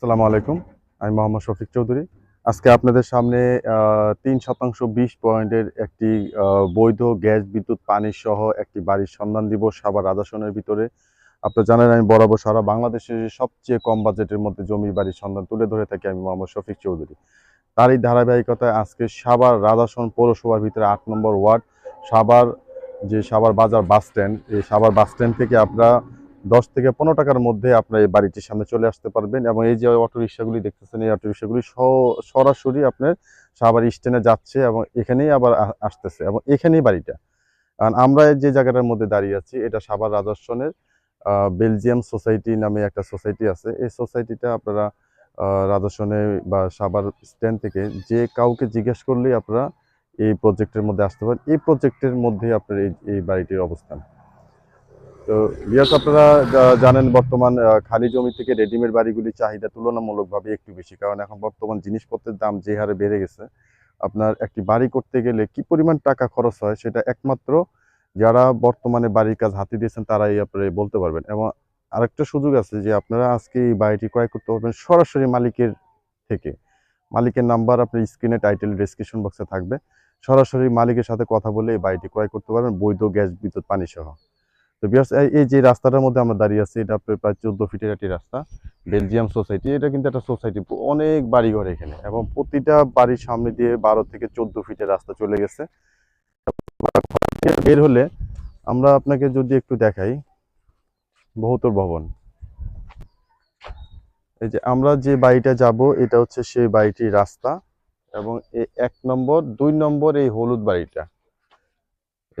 আসসালামু আলাইকুম। আমি মোহাম্মদ শফিক চৌধুরী। আজকে আপনাদের সামনে তিন শতাংশ বিশ পয়েন্টের একটি বৈধ গ্যাস, বিদ্যুৎ, পানি সহ একটি বাড়ির সন্ধান দিব সাভার রাজাসনের ভিতরে। আপনারা জানেন আমি বরাবর সারা বাংলাদেশের সবচেয়ে কম বাজেটের মধ্যে জমি বাড়ির সন্ধান তুলে ধরে থাকি আমি মোহাম্মদ শফিক চৌধুরী। তারই ধারাবাহিকতায় আজকে সাবার রাজাসন পৌরসভার ভিতরে আট নম্বর ওয়ার্ড সাবার যে সাবার বাজার বাস স্ট্যান্ড, এই সাবার বাস স্ট্যান্ড থেকে আপনারা দশ থেকে পনেরো টাকার মধ্যে আপনার এই বাড়িটির সামনে চলে আসতে পারবেন এবং এই যে অটো রিক্সাগুলি দেখতেছেন, এই অটো রিক্সাগুলি সরাসরি আপনার সাভার স্ট্যান্ডে যাচ্ছে এবং এখানেই আবার আসতেছে এবং এখানেই বাড়িটা। কারণ আমরা যে জায়গাটার মধ্যে দাঁড়িয়ে আছি, এটা সাভার রাজস্বনের বেলজিয়াম সোসাইটি নামে একটা সোসাইটি আছে। এই সোসাইটিটা আপনারা রাজস্বনে বা সাভার স্ট্যান্ড থেকে যে কাউকে জিজ্ঞেস করলেই আপনারা এই প্রজেক্টের মধ্যে আসতে পারেন। এই প্রজেক্টের মধ্যে আপনার এই বাড়িটির অবস্থান। তো বিয়াস আপনারা জানেন বর্তমান খালি জমি থেকে রেডিমেড বাড়িগুলির চাহিদা তুলনামূলকভাবে একটু বেশি। কারণ এখন বর্তমান জিনিসপত্রের দাম যে হারে বেড়ে গেছে, আপনার একটি বাড়ি করতে গেলে কি পরিমাণ টাকা খরচ হয় সেটা একমাত্র যারা বর্তমানে বাড়ির কাজ হাতে দিয়েছেন তারাই আপনারা বলতে পারবেন। এবং আরেকটা সুযোগ আছে যে আপনারা আজকে এই বাড়িটি ক্রয় করতে পারবেন সরাসরি মালিকের থেকে। মালিকের নাম্বার আপনার স্ক্রিনে টাইটেল ডেসক্রিপশন বক্সে থাকবে। সরাসরি মালিকের সাথে কথা বলে এই বাড়িটি ক্রয় করতে পারবেন, বৈধ গ্যাস, বিদ্যুৎ, পানি সহ। তো বিয়াস, এই যে রাস্তাটার মধ্যে আমরা দাঁড়িয়ে আছি, এটা প্রায় চোদ্দ ফিটের একটি রাস্তা, বেলজিয়াম সোসাইটি। এটা কিন্তু একটা সোসাইটি, অনেক বাড়ি ঘর এখানে, এবং প্রতিটা বাড়ির সামনে দিয়ে বারো থেকে চোদ্দ ফিটের রাস্তা চলে গেছে। বের হলে আমরা আপনাকে যদি একটু দেখাই, বহুতল ভবন। এই যে আমরা যে বাড়িটা যাব, এটা হচ্ছে সেই বাড়িটির রাস্তা, এবং এক নম্বর, দুই নম্বর এই হলুদ বাড়িটা।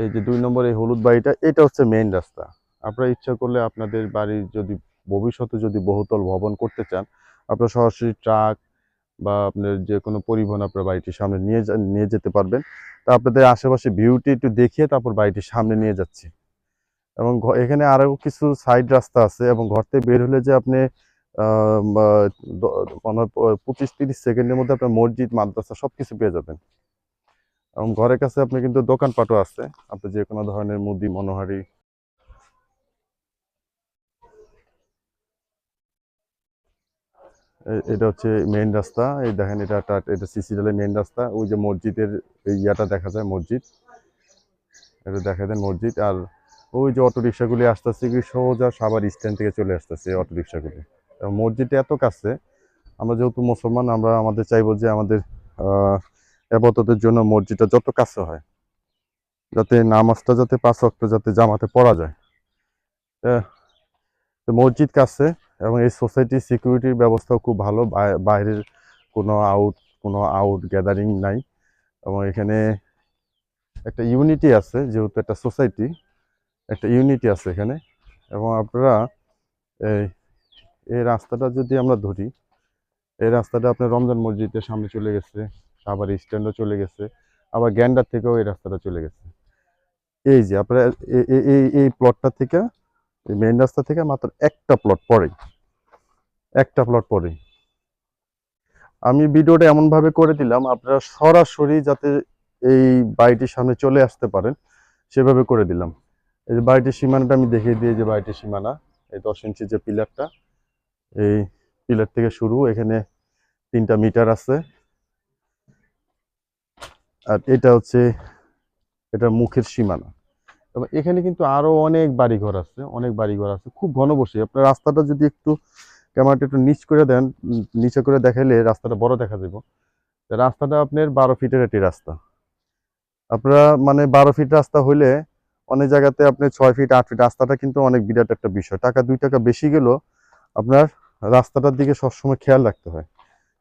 এই যে দুই নম্বর এই হলুদ বাড়িটা, এটা হচ্ছে মেইন রাস্তা। আপনারা ইচ্ছা করলে আপনাদের বাড়ির যদি, ভবিষ্যতে যদি বহুতল ভবন করতে চান, আপনার সরাসরি ট্রাক বা আপনার যে কোনো পরিবহন আপনার বাড়িটির সামনে নিয়ে নিয়ে যেতে পারবেন। তা আপনাদের আশেপাশে ভিউটি একটু দেখিয়ে তারপর বাড়িটির সামনে নিয়ে যাচ্ছি। এবং এখানে আরও কিছু সাইড রাস্তা আছে এবং ঘর থেকে বের হলে যে আপনি পঁচিশ তিরিশ সেকেন্ডের মধ্যে আপনার মসজিদ, মাদ্রাসা সব কিছু পেয়ে যাবেন। এবং ঘরের কাছে আপনি কিন্তু দোকানপাটও আছে। আপনি যে কোনো ধরনের মুদি, মনোহারি। এটা হচ্ছে মেইন রাস্তা। এই দেখেন এটা এটা সিসি ডালের মেইন রাস্তা। ওই যে মসজিদের এই ইয়াটা দেখা যায়, মসজিদ। এটা দেখা দেন মসজিদ। আর ওই যে অটো রিক্সাগুলি আসতেছে, কি সোজা সাবার স্ট্যান্ড থেকে চলে আসতেছে অটো রিক্সাগুলি মসজিদটা এত কাছে, আমরা যেহেতু মুসলমান, আমরা আমাদের চাইব যে আমাদের আপাততের জন্য মসজিদটা যত কাছে হয়, যাতে নামাজটা যাতে পাঁচ ওয়াক্ত যাতে জামাতে পড়া যায়। মসজিদ কাছে এবং এই সোসাইটির সিকিউরিটির ব্যবস্থাও খুব ভালো। বাইরের কোনো আউট কোনো আউট গ্যাদারিং নাই। এবং এখানে একটা ইউনিটি আছে, যেহেতু একটা সোসাইটি, একটা ইউনিটি আছে এখানে। এবং আপনারা এই এই রাস্তাটা যদি আমরা ধরি, এই রাস্তাটা আপনার রমজান মসজিদের সামনে চলে গেছে। আবার স্ট্যান্ডও চলে গেছে, আবার গ্যান্ডার থেকেও এই রাস্তাটা চলে গেছে। এই যে আপনারা এই এই প্লটটা থেকে, এই মেইন রাস্তা থেকে মাত্র একটা প্লট পরেই, একটা প্লট পরেই। আমি ভিডিওটা এমনভাবে করে দিলাম, আপনারা সরাসরি যাতে এই বাড়িটির সামনে চলে আসতে পারেন, সেভাবে করে দিলাম। এই যে বাড়িটির সীমানাটা আমি দেখিয়ে এই যে বাড়িটির সীমানা, এই দশ ইঞ্চি যে পিলারটা, এই পিলার থেকে শুরু, এখানে তিনটা মিটার আছে। আর এটা হচ্ছে, এটা মুখের সীমানা। এবং এখানে কিন্তু আরও অনেক বাড়িঘর আছে, অনেক বাড়িঘর আছে, খুব ঘনবসতি আপনার রাস্তাটা যদি একটু ক্যামেরাটা একটু নিচ করে দেন নিচে করে দেখাইলে রাস্তাটা বড় দেখা যাব রাস্তাটা আপনার বারো ফিটের একটি রাস্তা। আপনারা মানে বারো ফিট রাস্তা হইলে অনেক জায়গাতে আপনি ছয় ফিট, আট ফিট, রাস্তাটা কিন্তু অনেক বিরাট একটা বিষয়। টাকা, দুই টাকা বেশি গেলেও আপনার রাস্তাটার দিকে সবসময় খেয়াল রাখতে হয়।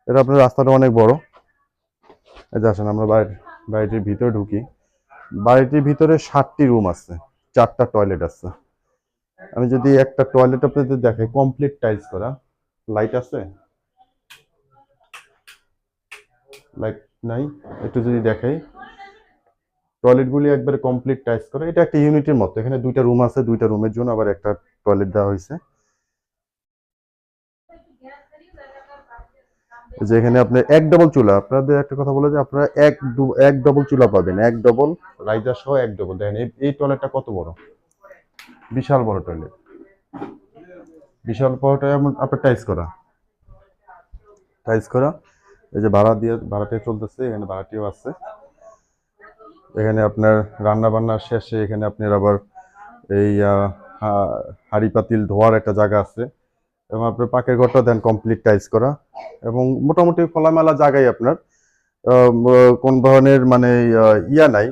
এটা আপনার রাস্তাটা অনেক বড়। এই আসেন আমরা বাড়ি বাড়িটির ভিতরে ঢুকি। বাড়িটির ভিতরে সাতটি রুম আছে, চারটা টয়লেট আছে। আমি যদি একটা টয়লেট আপনাদের দেখাই কমপ্লিট টাইলস করা। লাইট আছে? লাইট নাই? একটু যদি দেখাই। টয়লেটগুলি একবারে কমপ্লিট টাইলস করা। এটা একটা ইউনিটের মতো। এখানে দুইটা রুম আছে, দুইটা রুমের জন্য আবার একটা টয়লেট দেওয়া হয়েছে। যে এখানে আপনার এক ডবল চুলা, আপনাদের একটা কথা বলে যে আপনারা এক এক ডবল চুলা পাবেন, এক ডবল রাইজার সহ এক ডবল দেখেন, এই- টয়লেটটা কত বড়? বিশাল বড় টয়লেট বিশাল বড় টয়লেট আপনার টাইস করা। টাইস করা। এই যে ভাড়া দিয়ে, ভাড়াটিয়া চলতেছে, এখানে ভাড়াটিও আছে। এখানে আপনার রান্না বান্নার শেষে এখানে আপনার আবার এই হাঁড়ি পাতিল ধোয়ার একটা জায়গা আছে। এবং আপনার পাকের ঘরটা দেন কমপ্লিট টাইলস করা। এবং মোটামুটি খোলামেলা জায়গায় আপনার কোন ধরনের মানে ইয়া নাই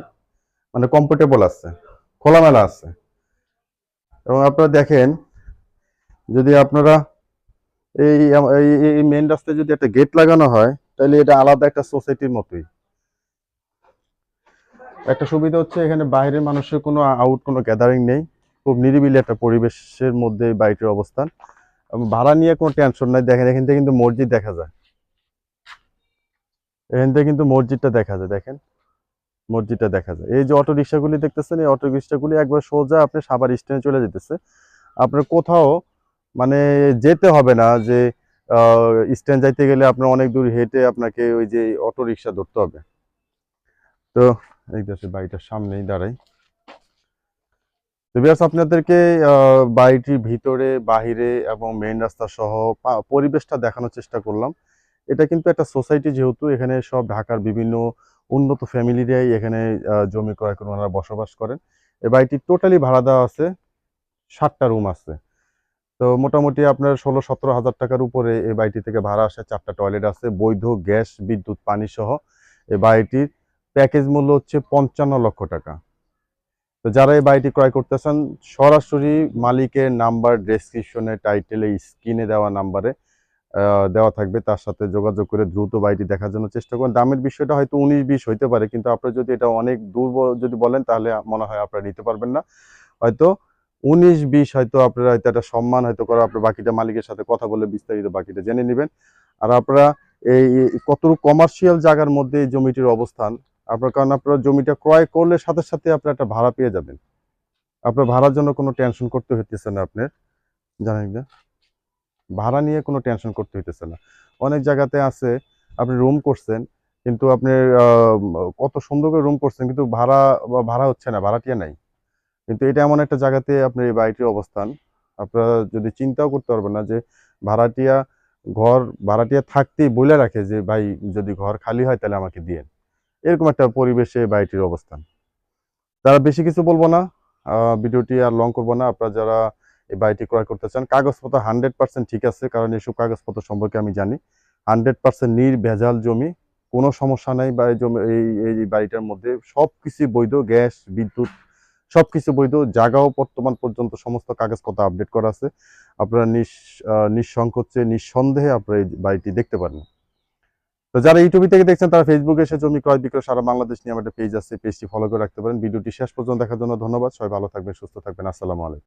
মানে কমফোর্টেবল আছে, খোলামেলা আছে। এবং আপনারা দেখেন, যদি আপনারা এই, এই- মেন রাস্তায় যদি একটা গেট লাগানো হয়, তাহলে এটা আলাদা একটা সোসাইটির মতোই। একটা সুবিধা হচ্ছে এখানে বাইরের মানুষের কোনো আউট কোনো গ্যাদারিং নেই, খুব নিরিবিলি একটা পরিবেশের মধ্যে বাড়িটির অবস্থান। ভাড়া নিয়ে কোনো টেনশন নাই। দেখেন, এখান থেকে কিন্তু মসজিদ দেখা যায়। এখান থেকে কিন্তু মসজিদটা দেখা যায়, দেখেন। মসজিদটা দেখা যায়। এই যে অটো রিক্সাগুলি দেখতেছেন, এই অটো রিক্সাগুলি একবার সোজা আপনি সাবার স্ট্যান্ডে চলে যেতেছে। আপনার কোথাও মানে যেতে হবে না যে স্ট্যান্ড যাইতে গেলে আপনার অনেক দূর হেঁটে আপনাকে ওই যে অটো রিক্সা ধরতে হবে। তো এই বাড়িটার সামনেই দাঁড়াই। তো আপনাদেরকে বাড়িটির ভিতরে, বাহিরে এবং মেইন রাস্তা সহ পরিবেশটা দেখানোর চেষ্টা করলাম। এটা কিন্তু একটা সোসাইটি যেহেতু, এখানে সব ঢাকার বিভিন্ন উন্নত ফ্যামিলিরাই এখানে জমি ক্রয় করে ওনারা বসবাস করেন। এই বাড়িটি টোটালি ভাড়া দেওয়া আছে, সাতটা রুম আছে। তো মোটামুটি আপনার ষোলো সতেরো হাজার টাকার উপরে এই বাড়িটি থেকে ভাড়া আসে, চারটা টয়লেট আছে, বৈধ গ্যাস, বিদ্যুৎ, পানি সহ। এই বাড়িটির প্যাকেজ মূল্য হচ্ছে পঞ্চান্ন লক্ষ টাকা। তো যারা এই বাড়িটি ক্রয় করতেছেন, সরাসরি মালিকের নাম্বার ডেসক্রিপশনে টাইটেলে স্ক্রিনে দেওয়া নাম্বারে দেওয়া থাকবে। তার সাথে যোগাযোগ করে দ্রুত বাড়িটি দেখার জন্য চেষ্টা করুন। দামের বিষয়টা হয়তো উনিশ বিশ হইতে পারে, কিন্তু আপনারা যদি এটা অনেক দূর যদি বলেন, তাহলে মনে হয় আপনারা নিতে পারবেন না। হয়তো উনিশ বিশ হয়তো আপনারা হয়তো একটা সম্মান হয়তো করা আপনার বাকিটা মালিকের সাথে কথা বলে বিস্তারিত বাকিটা জেনে নেবেন। আর আপনারা এই কতটুকু কমার্শিয়াল জায়গার মধ্যে এই জমিটির অবস্থান আপনার কারণ আপনার জমিটা ক্রয় করলে সাথে সাথে আপনার একটা ভাড়া পেয়ে যাবেন। আপনার ভাড়ার জন্য কোনো টেনশন করতে হইতেছে না আপনার। জানেন না? ভাড়া নিয়ে কোনো টেনশন করতে হইতেছে না। অনেক জায়গাতে আছে, আপনি রুম করছেন, কিন্তু আপনি কত সুন্দর করে রুম করছেন, কিন্তু ভাড়া ভাড়া হচ্ছে না, ভাড়াটিয়া নাই। কিন্তু এটা এমন একটা জায়গাতে আপনার এই বাড়িটির অবস্থান, আপনারা যদি চিন্তাও করতে পারবেন না যে ভাড়াটিয়া ঘর, ভাড়াটিয়া থাকতেই বলে রাখে যে, ভাই, যদি ঘর খালি হয় তাহলে আমাকে দিয়েন। এরকম একটা পরিবেশে বাড়িটির অবস্থান। তারা বেশি কিছু বলব না ভিডিওটি আর লং করব না। আপনারা যারা এই বাড়িটি ক্রয় করতে চান, কাগজপত্র হান্ড্রেড পার্সেন্ট ঠিক আছে, কারণ এসব কাগজপত্র সম্পর্কে আমি জানি। হান্ড্রেড পার্সেন্ট নির্ভেজাল জমি, কোনো সমস্যা নাই বা এই জমি, এই এই বাড়িটার মধ্যে সব কিছু বৈধ, গ্যাস, বিদ্যুৎ সব কিছু বৈধ। জায়গাও বর্তমান পর্যন্ত সমস্ত কাগজপত্র আপডেট করা আছে। আপনারা নিঃসংকোচে নিঃসন্দেহে আপনারা এই বাড়িটি দেখতে পারেন। তো যারা ইউটিউবে থেকে দেখছেন, তারা ফেসবুকে এসে জমি ক্রয় বিক্রয় সারা বাংলাদেশ নিয়ে আমাদের পেজ আছে পেজটি ফলো করে রাখতে পারেন। ভিডিওটি শেষ পর্যন্ত দেখার জন্য ধন্যবাদ। সবাই ভালো থাকবেন, সুস্থ থাকবেন। আসসালামু আলাইকুম।